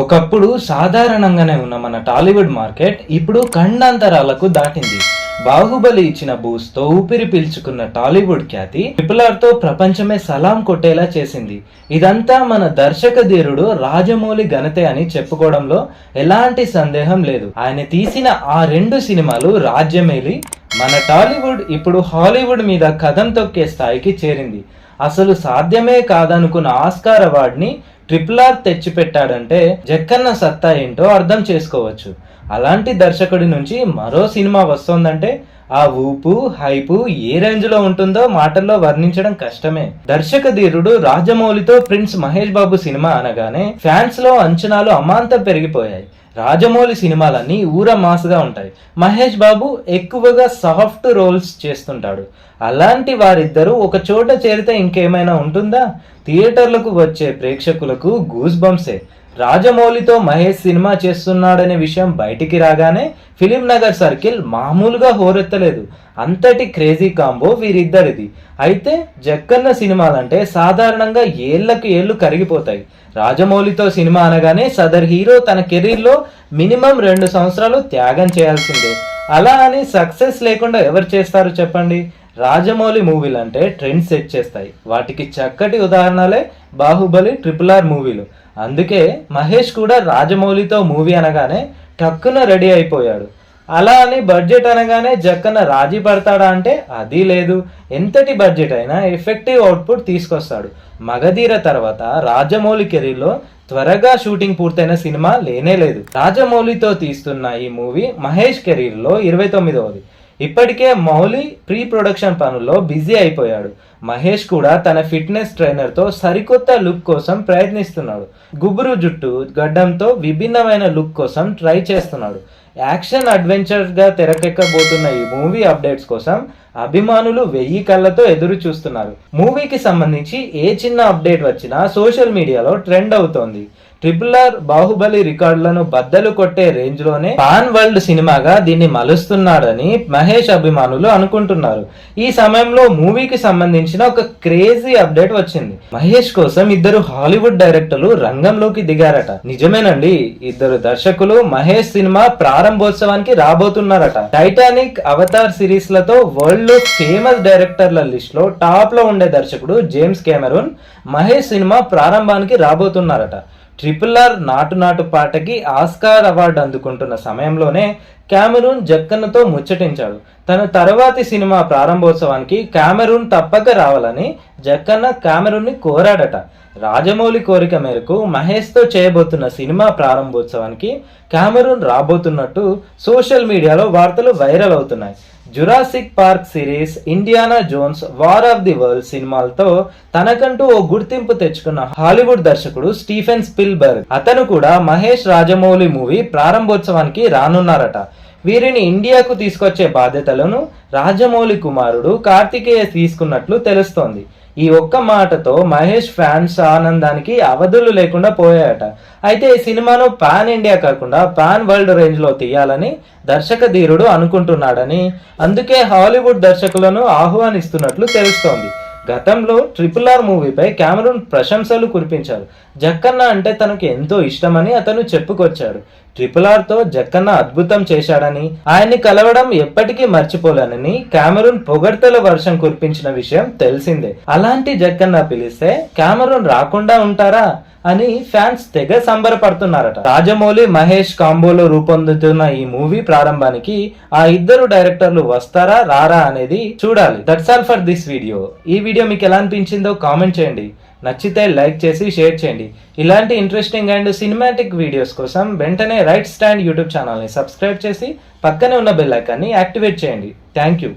ఒకప్పుడు సాధారణంగానే ఉన్న మన టాలీవుడ్ మార్కెట్ ఇప్పుడు ఖండాంతరాలకు దాటింది. బాహుబలి ఇచ్చిన బూస్తో ఊపిరి పీల్చుకున్న టాలీవుడ్ ఖ్యాతి ట్రిపుల్తో ప్రపంచమే సలాం కొట్టేలా చేసింది. ఇదంతా మన దర్శక ధీరుడు రాజమౌళి ఘనతే అని చెప్పుకోవడంలో ఎలాంటి సందేహం లేదు. ఆయన తీసిన ఆ రెండు సినిమాలు రాజ్యమేలి మన టాలీవుడ్ ఇప్పుడు హాలీవుడ్ మీద కథం తొక్కే స్థాయికి చేరింది. అసలు సాధ్యమే కాదనుకున్న ఆస్కార్ అవార్డ్ని ట్రిపుల్ ఆర్ తెచ్చిపెట్టాడంటే జక్కన్న సత్తా ఏంటో అర్థం చేసుకోవచ్చు. అలాంటి దర్శకుడి నుంచి మరో సినిమా వస్తోందంటే ఆ ఊపు హైపు ఏ రేంజ్లో ఉంటుందో మాటల్లో వర్ణించడం కష్టమే. దర్శక ధీరుడు రాజమౌళితో ప్రిన్స్ మహేష్ బాబు సినిమా అనగానే ఫ్యాన్స్లో అంచనాలు అమాంతం పెరిగిపోయాయి. రాజమౌళి సినిమాలన్నీ ఊర మాస్గా ఉంటాయి. మహేష్ బాబు ఎక్కువగా సాఫ్ట్ రోల్స్ చేస్తుంటాడు. అలాంటి వారిద్దరూ ఒక చోట చేరితే ఇంకేమైనా ఉంటుందా? థియేటర్లకు వచ్చే ప్రేక్షకులకు గూస్ బంప్సే రాజమౌళితో మహేష్ సినిమా చేస్తున్నాడనే విషయం బయటికి రాగానే ఫిలిం నగర్ సర్కిల్ మామూలుగా హోరెత్తలేదు. అంతటి క్రేజీ కాంబో వీరిద్దరిది. అయితే జక్కన్న సినిమాలంటే సాధారణంగా ఏళ్ళకు ఏళ్ళు కరిగిపోతాయి. రాజమౌళితో సినిమా అనగానే సదర్ హీరో తన కెరీర్లో మినిమం రెండు సంవత్సరాలు త్యాగం చేయాల్సిందే. అలా అని సక్సెస్ లేకుండా ఎవరు చేస్తారు చెప్పండి? రాజమౌళి మూవీలు అంటే ట్రెండ్ సెట్ చేస్తాయి. వాటికి చక్కటి ఉదాహరణలే బాహుబలి ట్రిపుల్ ఆర్ మూవీలు. అందుకే మహేష్ కూడా రాజమౌళితో మూవీ అనగానే టక్కున రెడీ అయిపోయాడు. అలా అని బడ్జెట్ అనగానే జక్కన రాజీ పడతాడా అంటే అది లేదు. ఎంతటి బడ్జెట్ అయినా ఎఫెక్టివ్ అవుట్పుట్ తీసుకొస్తాడు. మగధీర తర్వాత రాజమౌళి కెరీర్లో త్వరగా షూటింగ్ పూర్తయిన సినిమా లేనే లేదు. రాజమౌళితో తీస్తున్న ఈ మూవీ మహేష్ కెరీర్లో ఇరవై తొమ్మిదవది. ఇప్పటికే మౌలి ప్రీ ప్రొడక్షన్ పనుల్లో బిజీ అయిపోయాడు. మహేష్ కూడా తన ఫిట్నెస్ ట్రైనర్తో సరికొత్త లుక్ కోసం ప్రయత్నిస్తున్నాడు. గుబురు జుట్టు గడ్డంతో విభిన్నమైన లుక్ కోసం ట్రై చేస్తున్నాడు. యాక్షన్ అడ్వెంచర్గా తెరకెక్కబోతున్న ఈ మూవీ అప్డేట్స్ కోసం అభిమానులు వెయ్యి కళ్ళతో ఎదురు చూస్తున్నారు. మూవీకి సంబంధించి ఏ చిన్న అప్డేట్ వచ్చినా సోషల్ మీడియాలో ట్రెండ్ అవుతోంది. ట్రిపుల్ ఆర్ బాహుబలి రికార్డులను బద్దలు కొట్టే రేంజ్లోనే పాన్ వరల్డ్ సినిమాగా దీన్ని మలుస్తున్నాడని మహేష్ అభిమానులు అనుకుంటున్నారు. ఈ సమయంలో మూవీకి సంబంధించిన ఒక క్రేజీ అప్డేట్ వచ్చింది. మహేష్ కోసం ఇద్దరు హాలీవుడ్ డైరెక్టర్లు రంగంలోకి దిగారట. నిజమేనండి ఇద్దరు దర్శకులు మహేష్ సినిమా ప్రారంభోత్సవానికి రాబోతున్నారట. టైటానిక్ అవతార్ సిరీస్లతో వరల్డ్లో ఫేమస్ డైరెక్టర్ల లిస్ట్లో టాప్లో ఉండే దర్శకుడు జేమ్స్ కెమెరూన్ మహేష్ సినిమా ప్రారంభానికి రాబోతున్నారట. ట్రిపుల్ ఆర్ నాటు నాటు పాటకి ఆస్కార్ అవార్డు అందుకుంటున్న సమయంలోనే క్యామెరూన్ జక్కన్నతో ముచ్చటించాడు. తన తర్వాతి సినిమా ప్రారంభోత్సవానికి క్యామెరూన్ తప్పక రావాలని జక్కన్న క్యామెరూన్ని కోరాడట. రాజమౌళి కోరిక మేరకు మహేష్తో చేయబోతున్న సినిమా ప్రారంభోత్సవానికి క్యామెరూన్ రాబోతున్నట్టు సోషల్ మీడియాలో వార్తలు వైరల్ అవుతున్నాయి. Jurassic Park series Indiana Jones war of the world సినిమాలతో తనకంటూ ఓ గుర్తింపు తెచ్చుకున్న హాలీవుడ్ దర్శకుడు స్టీఫెన్ స్పిల్బర్గ్ అతను కూడా మహేష్ రాజమౌళి మూవీ ప్రారంభోత్సవానికి రానున్నారట. వీరిని ఇండియాకు తీసుకొచ్చే బాధ్యతలను రాజమౌళి కుమారుడు కార్తికేయ తీసుకున్నట్లు తెలుస్తోంది. ఈ ఒక్క మాటతో మహేష్ ఫ్యాన్స్ ఆనందానికి అవధులు లేకుండా పోయాయట. అయితే ఈ సినిమాను పాన్ ఇండియా కాకుండా పాన్ వరల్డ్ రేంజ్లో తీయాలని దర్శక ధీరుడు అనుకుంటున్నాడని అందుకే హాలీవుడ్ దర్శకులను ఆహ్వానిస్తున్నట్లు తెలుస్తోంది. గతంలో ట్రిపుల్ ఆర్ మూవీపై క్యామరూన్ ప్రశంసలు కురిపించారు. జక్కన్న అంటే తనకు ఎంతో ఇష్టమని అతను చెప్పుకొచ్చాడు. ట్రిపుల్ ఆర్తో జక్కన్న అద్భుతం చేశాడని ఆయన్ని కలవడం ఎప్పటికీ మర్చిపోలేనని కామెరూన్ పొగడ్తల వర్షం కురిపించిన విషయం తెలిసిందే. అలాంటి జక్కన్న పిలిస్తే కామెరూన్ రాకుండా ఉంటారా అని ఫ్యాన్స్ తెగ సంబరపడుతున్నారట. రాజమౌళి మహేష్ కాంబోలో రూపొందుతున్న ఈ మూవీ ప్రారంభానికి ఆ ఇద్దరు డైరెక్టర్లు వస్తారా రారా అనేది చూడాలి. That's all for this video ఈ వీడియో మీకు ఎలా అనిపించిందో కామెంట్ చేయండి. నచ్చితే లైక్ చేసి షేర్ చేయండి. ఇలాంటి ఇంట్రెస్టింగ్ అండ్ సినిమాటిక్ వీడియోస్ కోసం వెంటనే రైట్ స్టాండ్ యూట్యూబ్ ఛానల్ని సబ్స్క్రైబ్ చేసి పక్కనే ఉన్న బెల్ ఐకాన్ని యాక్టివేట్ చేయండి. Thank you